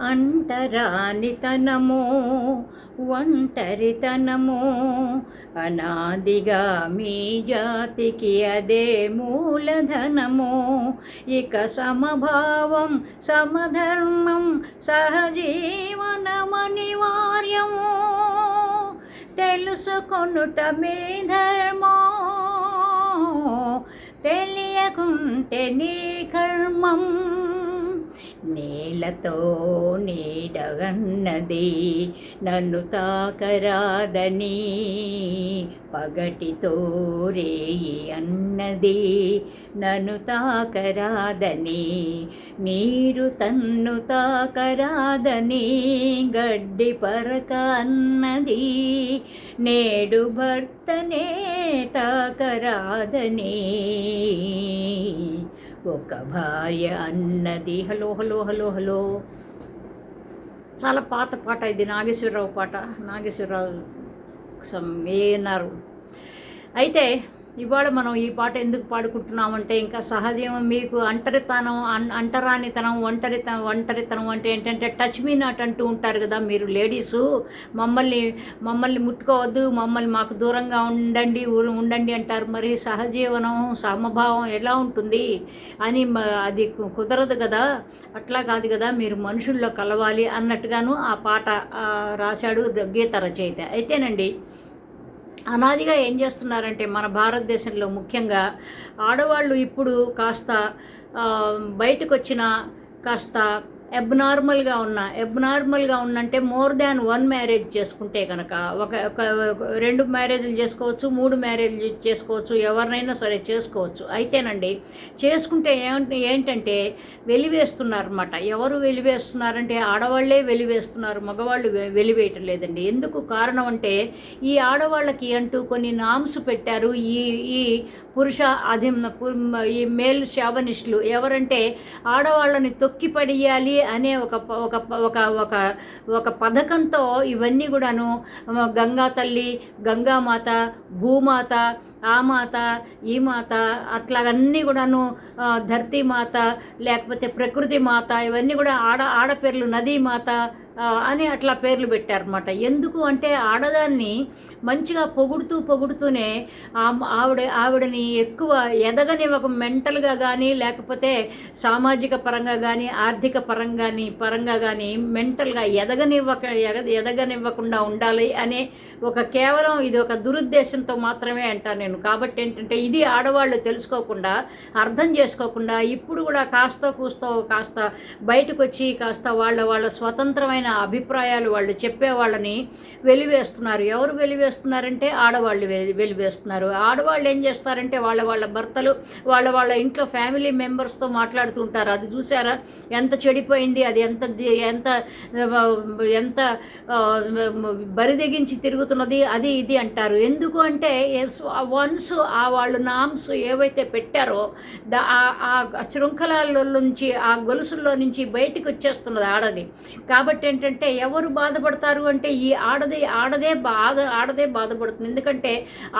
అంటరానితనము ఒంటరితనమో అనాదిగా మీ జాతికి అదే మూలధనము. ఇక సమభావం సమధర్మం సహజీవనమనివార్యము. తెలుసుకొనుట మీ ధర్మం. తెలియకుంటే నీ కర్మం నేలతో నీడగన్నది నన్ను తాకరాదని పగటితో రేయి అన్నది. నన్ను తాకరాదని నీరు తన్ను తాకరాదని గడ్డి పరక అన్నది. నేడు భర్తనే తాకరాదని. ఒక భార్య అన్నది. Hello hello hello hello. చాలా పాత పాట ఇది నాగేశ్వరరావు పాట. నాగేశ్వరరావు సమ్ ఏనారు. అయితే ఇవాళ మనం ఈ పాట ఎందుకు పాడుకుంటున్నామంటే ఇంకా సహజీవం మీకు అంటరితనం అన్ అంటరానితనం ఒంటరితనం ఒంటరితనం అంటే ఏంటంటే టచ్ మీ నాట్ అంటూ ఉంటారు కదా మీరు లేడీసు మమ్మల్ని మమ్మల్ని ముట్టుకోవద్దు మమ్మల్ని మాకు దూరంగా ఉండండి ఊరు- ఉండండి అంటారు. మరి సహజీవనం సమభావం ఎలా ఉంటుంది అని అది కు- కుదరదు కదా. అట్లా కాదు కదా మీరు మనుషుల్లో కలవాలి అన్నట్టుగాను ఆ పాట రాశాడు గీత రచయిత. అయితేనండి అనాదిగా ఏం చేస్తున్నారంటే మన భారతదేశంలో ముఖ్యంగా ఆడవాళ్ళు ఇప్పుడు కాస్త బయటకు వచ్చిన కాస్త ఎబ్నార్మల్గా ఉన్న ఎబ్నార్మల్గా ఉన్నంటే మోర్ దాన్ వన్ మ్యారేజ్ చేసుకుంటే కనుక ఒక ఒక రెండు మ్యారేజ్లు చేసుకోవచ్చు మూడు మ్యారేజ్లు చేసుకోవచ్చు ఎవరినైనా సరే చేసుకోవచ్చు. అయితేనండి చేసుకుంటే ఏంటంటే వెలివేస్తున్నారన్నమాట. ఎవరు వెలివేస్తున్నారంటే ఆడవాళ్ళే వెలివేస్తున్నారు మగవాళ్ళు వె- వెలివేయటం లేదండి. ఎందుకు కారణం అంటే ఈ ఆడవాళ్ళకి అంటూ కొన్ని నామ్స్ పెట్టారు ఈ ఈ పురుష అధిం ఈ మేల్ శావనిస్టులు ఎవరంటే ఆడవాళ్ళని తొక్కిపడేయాలి అనే ఒక ప- ఒక ఒక ఒక ఒక పథకంతో ఇవన్నీ కూడాను గంగా తల్లి గంగామాత భూమాత ఆ మాత ఈ మాత అట్లాగన్నీ కూడాను ధర్తీ మాత లేకపోతే ప్రకృతి మాత ఇవన్నీ కూడా ఆడ ఆడపేర్లు నదీ మాత అని అట్లా పేర్లు పెట్టారనమాట ఎందుకు అంటే ఆడదాన్ని మంచిగా పొగుడుతూ పొగుడుతూనే ఆవిడ ఆవిడని ఎక్కువ ఎదగనివ్వక మెంటల్గా కానీ లేకపోతే సామాజిక పరంగా కానీ ఆర్థిక పరంగా కానీ పరంగా కానీ మెంటల్గా ఎదగనివ్వక ఎగ ఎదగనివ్వకుండా ఉండాలి అనే ఒక కేవలం ఇది ఒక దురుద్దేశంతో మాత్రమే అంటాను నేను. కాబట్టి ఏంటంటే ఇది ఆడవాళ్ళు తెలుసుకోకుండా అర్థం చేసుకోకుండా ఇప్పుడు కూడా కాస్త కూస్తో కాస్త బయటకు వచ్చి కాస్త వాళ్ళ వాళ్ళ స్వతంత్రమైన అభిప్రాయాలు వాళ్ళు చెప్పే వాళ్ళని వెలివేస్తున్నారు. ఎవరు వెలివేస్తున్నారంటే ఆడవాళ్ళు వెలివేస్తున్నారు. ఆడవాళ్ళు ఏం చేస్తారంటే వాళ్ళ వాళ్ళ భర్తలు వాళ్ళ వాళ్ళ ఇంట్లో ఫ్యామిలీ మెంబర్స్తో మాట్లాడుతుంటారు. అది చూసారా? ఎంత చెడిపోయింది అది ఎంత ఎంత ఎంత ఆ, బరిదెగించి తిరుగుతున్నది అది ఇది అంటారు. ఎందుకు అంటే వన్స్ ఆ వాళ్ళు నామ్స్ ఏవైతే పెట్టారో దా ఆ- ఆ శృంఖలాల నుంచి ఆ గొలుసుల్లో నుంచి బయటకు వచ్చేస్తున్నది ఆడది. కాబట్టి ఏంటంటే ఎవరు బాధపడతారు అంటే ఈ ఆడది ఆడదే బాధ ఆడదే బాధపడుతుంది. ఎందుకంటే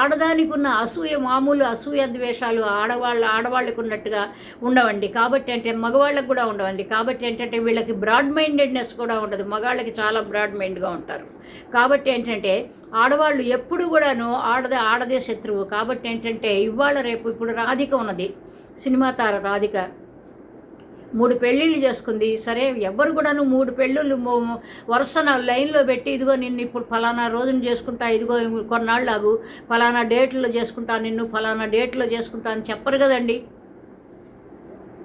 ఆడదానికి ఉన్న అసూయ మామూలు అసూయ ద్వేషాలు ఆడవాళ్ళ ఆడవాళ్ళకు ఉన్నట్టుగా ఉండవండి. కాబట్టి అంటే మగవాళ్ళకు కూడా ఉండవండి. కాబట్టి ఏంటంటే వీళ్ళకి బ్రాడ్ మైండెడ్నెస్ కూడా ఉండదు. మగాళ్ళకి చాలా బ్రాడ్ మైండ్గా ఉంటారు. కాబట్టి ఏంటంటే ఆడవాళ్ళు ఎప్పుడు కూడాను ఆడదే ఆడదే శత్రువు. కాబట్టి ఏంటంటే ఇవాళ రేపు ఇప్పుడు రాధిక ఉన్నది. సినిమా తార రాధిక. మూడు పెళ్ళిళ్ళు చేసుకుంది. సరే ఎవ్వరు కూడాను మూడు పెళ్ళిళ్ళు వరుస వరుసన లైన్లో పెట్టి ఇదిగో నిన్ను ఇప్పుడు ఫలానా రోజున చేసుకుంటా ఇదిగో కొన్నాళ్ళు ఆగు ఫలానా డేట్లో చేసుకుంటా నిన్ను ఫలానా డేట్లో చేసుకుంటా అని చెప్పరు కదండి.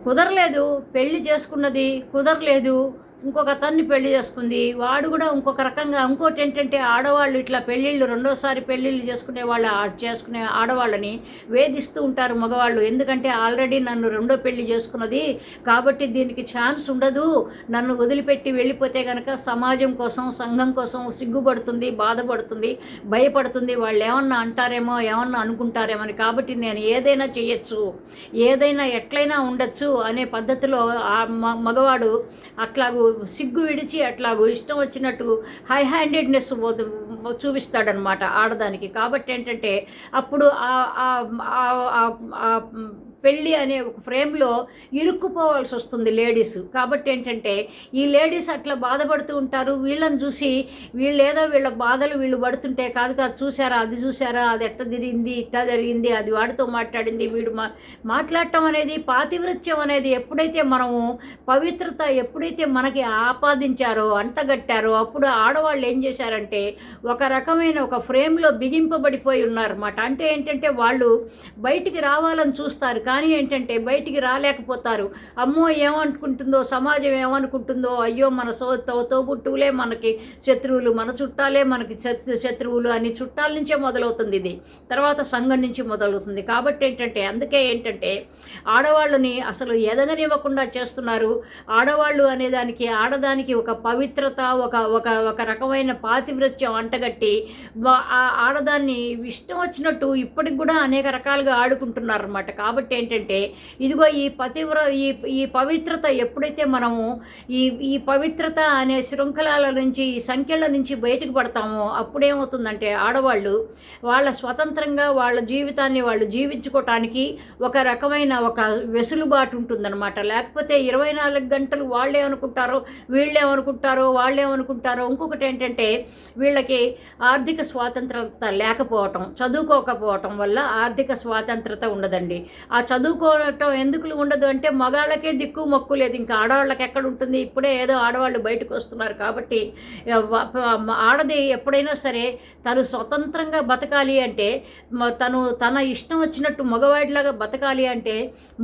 కుదరలేదు. పెళ్ళి చేసుకున్నది కుదరలేదు. ఇంకొక తన్ని పెళ్ళి చేసుకుంది. వాడు కూడా ఇంకొక రకంగా ఇంకోటి ఏంటంటే ఆడవాళ్ళు ఇట్లా పెళ్ళిళ్ళు రెండోసారి పెళ్ళిళ్ళు చేసుకునే వాళ్ళ చేసుకునే ఆడవాళ్ళని వేధిస్తూ ఉంటారు మగవాళ్ళు. ఎందుకంటే ఆల్రెడీ నన్ను రెండో పెళ్ళి చేసుకున్నది. కాబట్టి దీనికి ఛాన్స్ ఉండదు. నన్ను వదిలిపెట్టి వెళ్ళిపోతే కనుక సమాజం కోసం సంఘం కోసం సిగ్గుపడుతుంది బాధపడుతుంది భయపడుతుంది. వాళ్ళు ఏమన్నా అంటారేమో ఏమన్నా అనుకుంటారేమని కాబట్టి నేను ఏదైనా చేయొచ్చు ఏదైనా ఎట్లయినా ఉండొచ్చు అనే పద్ధతిలో ఆ మగవాడు అట్లాగూ సిగ్గు విడిచి అట్లాగూ ఇష్టం వచ్చినట్టు హై హ్యాండెడ్నెస్ చూపిస్తాడనమాట ఆడదానికి. కాబట్టి ఏంటంటే అప్పుడు ఆ- ఆ పెళ్ళి అనే ఒక ఫ్రేమ్లో ఇరుక్కుపోవాల్సి వస్తుంది లేడీస్. కాబట్టి ఏంటంటే ఈ లేడీస్ అట్లా బాధపడుతూ ఉంటారు. వీళ్ళని చూసి వీళ్ళు ఏదో వీళ్ళ బాధలు వీళ్ళు పడుతుంటే కాదు కాదు చూసారా అది చూసారా అది ఎట్ట తిరిగింది? ఇట్లా జరిగింది? అది వాడితో మాట్లాడింది? వీడు మా మాట్లాడటం అనేది పాతివృత్యం అనేది ఎప్పుడైతే మనము పవిత్రత ఎప్పుడైతే మనకి ఆపాదించారో అంటగట్టారో అప్పుడు ఆడవాళ్ళు ఏం చేశారంటే ఒక రకమైన ఒక ఫ్రేమ్లో బిగింపబడిపోయి ఉన్నారన్నమాట. అంటే ఏంటంటే వాళ్ళు బయటికి రావాలని చూస్తారు కానీ ఏంటంటే బయటికి రాలేకపోతారు. అమ్మో ఏమనుకుంటుందో సమాజం ఏమనుకుంటుందో అయ్యో మన సో తోబుట్టువులే మనకి శత్రువులు మన చుట్టాలే మనకి శత్రువులు అని చుట్టాల నుంచే మొదలవుతుంది ఇది. తర్వాత సంఘం నుంచి మొదలవుతుంది. కాబట్టి ఏంటంటే అందుకే ఏంటంటే ఆడవాళ్ళని అసలు ఎదగనివ్వకుండా చేస్తున్నారు. ఆడవాళ్ళు అనేదానికి ఆడదానికి ఒక పవిత్రత ఒక ఒక ఒక రకమైన పాతివృత్యం అంటగట్టి ఆడదాన్ని ఇష్టం వచ్చినట్టు ఇప్పటికి కూడా అనేక రకాలుగా ఆడుకుంటున్నారు అనమాట ఏంటంటే ఇదిగో ఈ పతివ్ర ఈ ఈ పవిత్రత ఎప్పుడైతే మనము ఈ ఈ పవిత్రత అనే శృంఖలాల నుంచి ఈ సంఖ్యల నుంచి బయటకు పడతామో అప్పుడేమవుతుందంటే ఆడవాళ్ళు వాళ్ళ స్వతంత్రంగా వాళ్ళ జీవితాన్ని వాళ్ళు జీవించుకోవటానికి ఒక రకమైన ఒక వెసులుబాటు ఉంటుందన్నమాట. లేకపోతే ఇరవై నాలుగు గంటలు వాళ్ళేమనుకుంటారో వీళ్ళేమనుకుంటారో వాళ్ళేమనుకుంటారో ఇంకొకటి ఏంటంటే వీళ్ళకి ఆర్థిక స్వాతంత్రత లేకపోవటం చదువుకోకపోవటం వల్ల ఆర్థిక స్వాతంత్రత ఉండదండి. ఆ చదువుకోవటం ఎందుకు ఉండదు అంటే మగాళ్ళకే దిక్కు మొక్కు లేదు. ఇంకా ఆడవాళ్ళకి ఎక్కడ ఉంటుంది? ఇప్పుడే ఏదో ఆడవాళ్ళు బయటకు వస్తున్నారు కాబట్టి ఆడది ఎప్పుడైనా సరే తను స్వతంత్రంగా బతకాలి అంటే తను తన ఇష్టం వచ్చినట్టు మగవాడిలాగా బతకాలి అంటే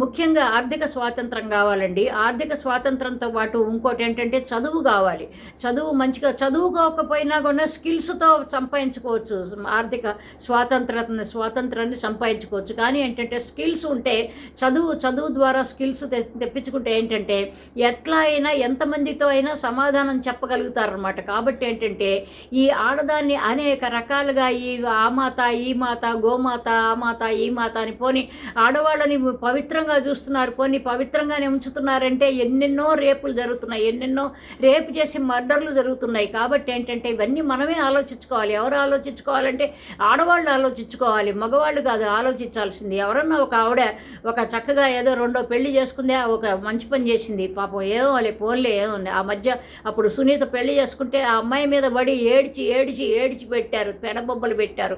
ముఖ్యంగా ఆర్థిక స్వాతంత్రం కావాలండి. ఆర్థిక స్వాతంత్రంతో పాటు ఇంకోటి ఏంటంటే చదువు కావాలి. చదువు మంచిగా చదువుకోకపోయినా కూడా స్కిల్స్తో సంపాదించుకోవచ్చు. ఆర్థిక స్వాతంత్ర స్వాతంత్రాన్ని సంపాదించుకోవచ్చు. కానీ ఏంటంటే స్కిల్స్ ఉంటే చదువు చదువు ద్వారా స్కిల్స్ తె- తెప్పించుకుంటే ఏంటంటే ఎట్లా అయినా ఎంతమందితో అయినా సమాధానం చెప్పగలుగుతారనమాట కాబట్టి ఏంటంటే ఈ ఆడదాన్ని అనేక రకాలుగా ఈ ఆ మాత ఈ మాత గోమాత ఆ మాత ఈ మాత అని పోని ఆడవాళ్ళని పవిత్రంగా చూస్తున్నారు పోని పవిత్రంగానే ఉంచుతున్నారంటే ఎన్నెన్నో రేపులు జరుగుతున్నాయి ఎన్నెన్నో రేపు చేసి మర్డర్లు జరుగుతున్నాయి. కాబట్టి ఏంటంటే ఇవన్నీ మనమే ఆలోచించుకోవాలి. ఎవరు ఆలోచించుకోవాలంటే ఆడవాళ్ళు ఆలోచించుకోవాలి మగవాళ్ళు కాదు ఆలోచించాల్సింది. ఎవరన్నా ఒక ఆవిడ ఒక చక్కగా ఏదో రెండో పెళ్ళి చేసుకుందే ఒక మంచి పని చేసింది. పాపం ఏమో వాళ్ళే పోన్లే ఏముంది ఆ మధ్య అప్పుడు సునీత పెళ్ళి చేసుకుంటే ఆ అమ్మాయి మీద పడి ఏడ్చి ఏడ్చి ఏడ్చి పెట్టారు. పెడబొబ్బలు పెట్టారు.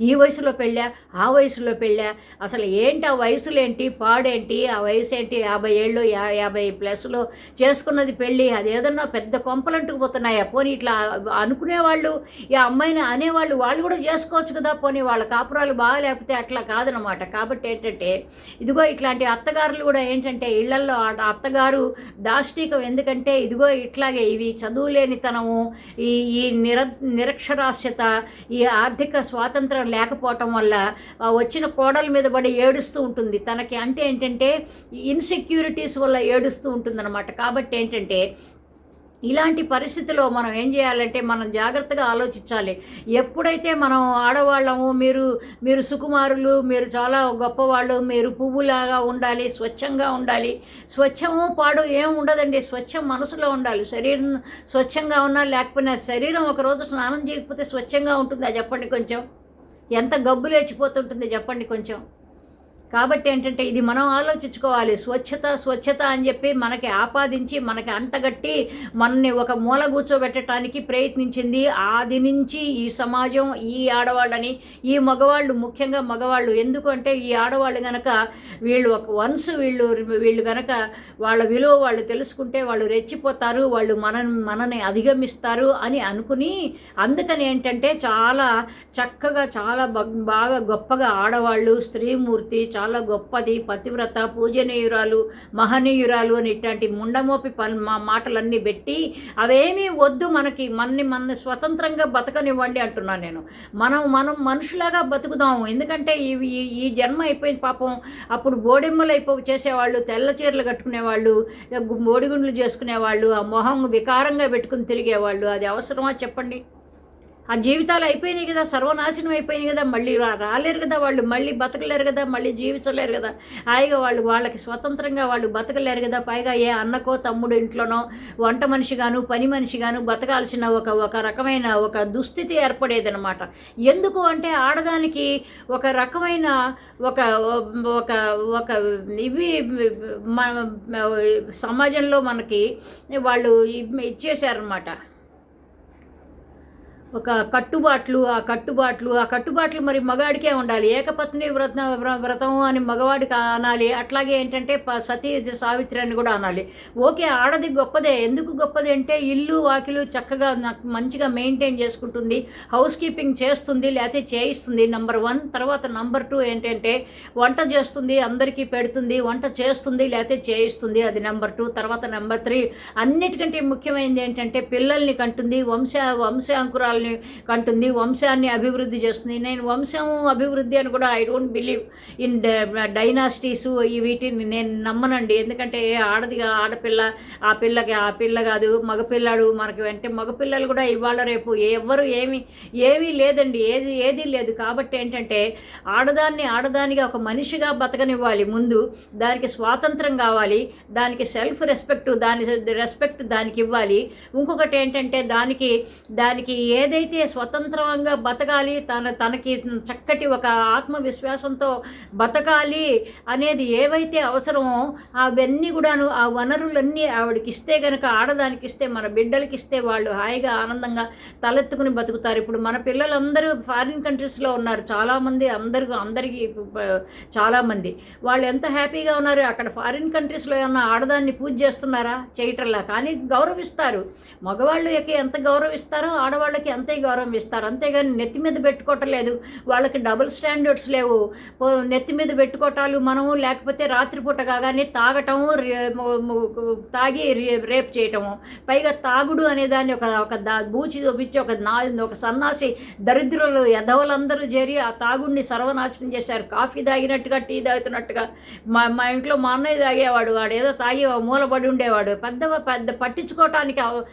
ఈ వయసులో పెళ్ళా? ఆ వయసులో పెళ్ళా? అసలు ఏంటి ఆ వయసులేంటి? పాడేంటి? ఆ వయసు ఏంటి యాభై ఏళ్ళు యా- యాభై ప్లస్లో చేసుకున్నది పెళ్ళి. అది ఏదన్నా పెద్ద కొంపలు అంటుకుపోతున్నాయా పోనీ ఇట్లా అనుకునే వాళ్ళు ఈ అమ్మాయిని అనేవాళ్ళు వాళ్ళు కూడా చేసుకోవచ్చు కదా. పోనీ వాళ్ళ కాపురాలు బాగా లేకపోతే అట్లా కాదనమాట. కాబట్టి ఏంటంటే ఇదిగో ఇట్లాంటి అత్తగారులు కూడా ఏంటంటే ఇళ్ళల్లో ఆ అత్తగారు దాష్టికం ఎందుకంటే ఇదిగో ఇట్లాగే ఇవి చదువులేనితనము ఈ ఈ నిర నిరక్షరాస్యత ఈ ఆర్థిక స్వాతంత్రం లేకపోవటం వల్ల వచ్చిన కోడల మీద పడి ఏడుస్తూ ఉంటుంది. తనకి అంటే ఏంటంటే ఇన్సెక్యూరిటీస్ వల్ల ఏడుస్తూ ఉంటుందన్నమాట. కాబట్టి ఏంటంటే ఇలాంటి పరిస్థితిలో మనం ఏం చేయాలంటే మనం జాగ్రత్తగా ఆలోచించాలి. ఎప్పుడైతే మనం ఆడవాళ్ళము మీరు మీరు సుకుమారులు మీరు చాలా గొప్పవాళ్ళు మీరు పువ్వులాగా ఉండాలి స్వచ్ఛంగా ఉండాలి. స్వచ్ఛము పాడు ఏం ఉండదండి. స్వచ్ఛం మనసులో ఉండాలి. శరీరం స్వచ్ఛంగా ఉన్నా లేకపోయినా శరీరం ఒక రోజు స్నానం చేయకపోతే స్వచ్ఛంగా ఉంటుందా? చెప్పండి కొంచెం. ఎంత గబ్బు లేచిపోతుంటుంది? చెప్పండి కొంచెం. కాబట్టి ఏంటంటే ఇది మనం ఆలోచించుకోవాలి. స్వచ్ఛత స్వచ్ఛత అని చెప్పి మనకి ఆపాదించి మనకి అంటగట్టి మనల్ని ఒక మూల కూర్చోబెట్టడానికి ప్రయత్నించింది ఆది నుంచి ఈ సమాజం ఈ ఆడవాళ్ళని ఈ మగవాళ్ళు ముఖ్యంగా మగవాళ్ళు. ఎందుకంటే ఈ ఆడవాళ్ళు గనక వీళ్ళు ఒక వన్స్ వీళ్ళు వీళ్ళు గనక వాళ్ళ విలువ వాళ్ళు తెలుసుకుంటే వాళ్ళు రెచ్చిపోతారు వాళ్ళు మన మనని అధిగమిస్తారు అని అనుకుని అందుకని ఏంటంటే చాలా చక్కగా చాలా బాగా గొప్పగా ఆడవాళ్ళు స్త్రీమూర్తి చాలా గొప్పది పతివ్రత పూజనీయురాలు మహనీయురాలు అని ఇట్లాంటి ముండమోపి పని మా మాటలన్నీ పెట్టి అవేమీ వద్దు మనకి మనని మన స్వతంత్రంగా బతకనివ్వండి అంటున్నాను నేను. మనం మనం మనుషులాగా బతుకుదాము. ఎందుకంటే ఈ ఈ- ఈ జన్మ అయిపోయింది పాపం. అప్పుడు బోడెమ్మలు అయిపో చేసేవాళ్ళు తెల్ల చీరలు కట్టుకునేవాళ్ళు గు- బోడిగుండ్లు చేసుకునేవాళ్ళు ఆ మొహం వికారంగా పెట్టుకుని తిరిగేవాళ్ళు. అది అవసరమా చెప్పండి? ఆ జీవితాలు అయిపోయినాయి కదా సర్వనాశనం అయిపోయినాయి కదా మళ్ళీ రాలేరు కదా వాళ్ళు మళ్ళీ బతకలేరు కదా మళ్ళీ జీవించలేరు కదా. హాయిగా వాళ్ళు వాళ్ళకి స్వతంత్రంగా వాళ్ళు బతకలేరు కదా పైగా ఏ అన్నకో తమ్ముడు ఇంట్లోనో వంట మనిషిగాను పని మనిషిగాను బతకాల్సిన ఒక ఒక రకమైన ఒక దుస్థితి ఏర్పడేదనమాట ఎందుకు అంటే ఆడదానికి ఒక రకమైన ఒక ఒక ఒక ఇవి మన సమాజంలో మనకి వాళ్ళు ఇచ్చేసారనమాట ఒక కట్టుబాట్లు ఆ కట్టుబాట్లు ఆ కట్టుబాట్లు మరి మగాడికే ఉండాలి. ఏకపత్ని వ్రత వ్రతం అని మగవాడికి అనాలి. అట్లాగే ఏంటంటే ప- సతీ సావిత్రి అని కూడా అనాలి. ఓకే ఆడది గొప్పదే. ఎందుకు గొప్పది అంటే ఇల్లు వాకిలు చక్కగా నాకు మంచిగా మెయింటైన్ చేసుకుంటుంది హౌస్ కీపింగ్ చేస్తుంది లేకపోతే చేయిస్తుంది. Number one. తర్వాత నంబర్ టూ ఏంటంటే వంట చేస్తుంది అందరికీ పెడుతుంది వంట చేస్తుంది లేకపోతే చేయిస్తుంది. అది నెంబర్ టూ. తర్వాత నెంబర్ త్రీ. అన్నిటికంటే ముఖ్యమైనది ఏంటంటే పిల్లల్ని కంటుంది వంశ వంశాంకురాలని కంటుంది వంశాన్ని అభివృద్ధి చేస్తుంది. నేను వంశం అభివృద్ధి అని కూడా I don't believe in dynasties ఈ వీటిని నేను నమ్మనండి. ఎందుకంటే ఏ ఆడదిగా ఆడపిల్ల ఆ పిల్లకి ఆ పిల్ల కాదు మగపిల్లాడు మనకి వెంటే మగపిల్లలు కూడా ఇవాళ రేపు ఎవ్వరు ఏమి ఏమీ లేదండి. ఏది ఏది లేదు. కాబట్టి ఏంటంటే ఆడదాన్ని ఆడదానిగా ఒక మనిషిగా బతకనివ్వాలి ముందు. దానికి స్వాతంత్రం కావాలి. దానికి సెల్ఫ్ రెస్పెక్ట్ దాని రెస్పెక్ట్ దానికి ఇవ్వాలి. ఇంకొకటి ఏంటంటే దానికి దానికి ఏ ఏదైతే స్వతంత్రంగా బతకాలి తన తనకి చక్కటి ఒక ఆత్మవిశ్వాసంతో బతకాలి అనేది ఏవైతే అవసరమో అవన్నీ కూడాను ఆ వనరులన్నీ ఆవిడకి ఇస్తే కనుక ఆడదానికి ఇస్తే మన బిడ్డలకి ఇస్తే వాళ్ళు హాయిగా ఆనందంగా తలెత్తుకుని బతుకుతారు. ఇప్పుడు మన పిల్లలందరూ ఫారిన్ కంట్రీస్లో ఉన్నారు. చాలామంది అందరు అందరికీ చాలామంది. వాళ్ళు ఎంత హ్యాపీగా ఉన్నారు? అక్కడ ఫారిన్ కంట్రీస్లో ఏమన్నా ఆడదాన్ని పూజ చేస్తున్నారా? చేయటంలా. కానీ గౌరవిస్తారు. మగవాళ్ళకి ఎంత గౌరవిస్తారో ఆడవాళ్ళకి అంతే గౌరవం ఇస్తారు. అంతేగాని నెత్తి మీద పెట్టుకోవటం లేదు వాళ్ళకి డబుల్ స్టాండర్డ్స్ లేవు. నెత్తి మీద పెట్టుకోవటాలు మనము లేకపోతే రాత్రిపూట కాగానే తాగటము రే- తాగి రే- రేప్ చేయటము. పైగా తాగుడు అనే దాన్ని ఒక ఒక దా బూచి చూపించి ఒక నా ఒక సన్నాసి దరిద్రులు ఎదవలందరూ చేరి ఆ తాగుడిని సర్వనాశనం చేశారు. కాఫీ తాగినట్టుగా టీ తాగుతున్నట్టుగా మా మా ఇంట్లో మా అన్నయ్య తాగేవాడు. వాడు ఏదో తాగి మూలబడి ఉండేవాడు. పెద్ద పెద్ద పట్టించుకోవటానికి అవ-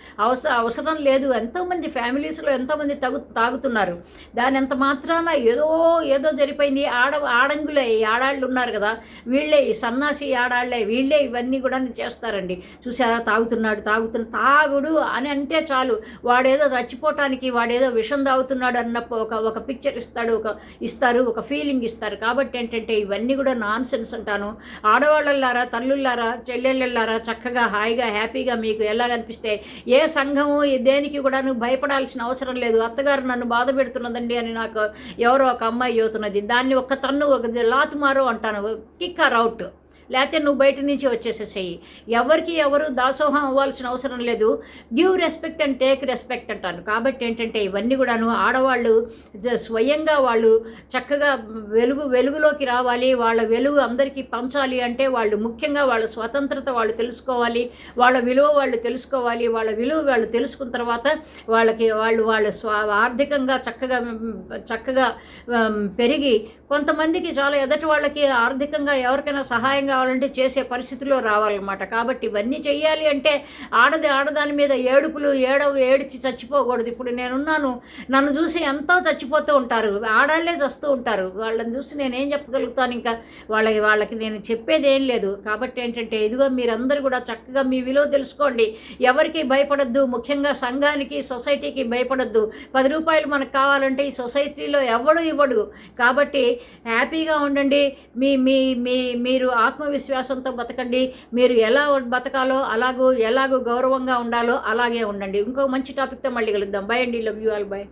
అవసరం లేదు. ఎంతోమంది ఫ్యామిలీస్లో ఎంతోమంది తగు తాగుతున్నారు. దాని ఎంత మాత్రాన ఏదో ఏదో జరిపోయింది. ఆడ ఆడంగులే ఈ ఆడాళ్ళు ఉన్నారు కదా వీళ్ళే ఈ సన్నాసి ఆడాళ్ళే వీళ్ళే ఇవన్నీ కూడా చేస్తారండి. చూసారా తాగుతున్నాడు తాగుతున్న తాగుడు అని అంటే చాలు. వాడేదో చచ్చిపోవటానికి వాడేదో విషం తాగుతున్నాడు అన్న ఒక ఒక పిక్చర్ ఇస్తాడు ఒక ఇస్తారు ఒక ఫీలింగ్ ఇస్తారు. కాబట్టి ఏంటంటే ఇవన్నీ కూడా నాన్ సెన్స్ అంటాను. ఆడవాళ్ళల్లారా తల్లుల్లారా చెల్లెళ్ళల్లారా చక్కగా హాయిగా హ్యాపీగా మీకు ఎలా కనిపిస్తే ఏ సంఘము దేనికి దేనికి నువ్వు భయపడాల్సిన అవసరం అవసరం లేదు. అత్తగారు నన్ను బాధ పెడుతున్నదండి అని నాకు ఎవరో ఒక అమ్మాయి చెబుతున్నది. దాన్ని ఒక్క తన్ను ఒక లాతుమారు అంటాను. Kick her out. లేకపోతే నువ్వు బయట నుంచి వచ్చేసేసేయి. ఎవరికి ఎవరు దాసోహం అవ్వాల్సిన అవసరం లేదు. Give respect and take respect అంటాను. కాబట్టి ఏంటంటే ఇవన్నీ కూడాను ఆడవాళ్ళు జ- స్వయంగా వాళ్ళు చక్కగా వెలుగు వెలుగులోకి రావాలి. వాళ్ళ వెలుగు అందరికీ పంచాలి అంటే వాళ్ళు ముఖ్యంగా వాళ్ళ స్వతంత్రత వాళ్ళు తెలుసుకోవాలి. వాళ్ళ విలువ వాళ్ళు తెలుసుకోవాలి. వాళ్ళ విలువ వాళ్ళు తెలుసుకున్న తర్వాత వాళ్ళకి వాళ్ళు వాళ్ళ స్వ ఆర్థికంగా చక్కగా చక్కగా పెరిగి కొంతమందికి చాలా ఎదటి వాళ్ళకి ఆర్థికంగా ఎవరికైనా సహాయంగా కావాలంటే చేసే పరిస్థితిలో రావాలన్నమాట. కాబట్టి ఇవన్నీ చెయ్యాలి అంటే ఆడది ఆడదాని మీద ఏడుపులు ఏడవ ఏడిచి చచ్చిపోకూడదు. ఇప్పుడు నేనున్నాను నన్ను చూసి ఎంతో చచ్చిపోతూ ఉంటారు. ఆడాళ్ళే చస్తూ ఉంటారు. వాళ్ళని చూసి నేనేం చెప్పగలుగుతాను ఇంకా? వాళ్ళకి వాళ్ళకి నేను చెప్పేది ఏం లేదు. కాబట్టి ఏంటంటే ఇదిగో మీరందరూ కూడా చక్కగా మీ విలువ తెలుసుకోండి. ఎవరికి భయపడద్దు. ముఖ్యంగా సంఘానికి సొసైటీకి భయపడద్దు. పది రూపాయలు మనకు కావాలంటే ఈ సొసైటీలో ఎవడు ఇవ్వడు. కాబట్టి హ్యాపీగా ఉండండి. మీ మీ మీ మీరు ఆత్మవిశ్వాసంతో బతకండి. మీరు ఎలా బతకాలో అలాగూ ఎలాగూ గౌరవంగా ఉండాలో అలాగే ఉండండి. ఇంకో మంచి టాపిక్తో మళ్ళీ కలుద్దాం. బై అండి. Love you all by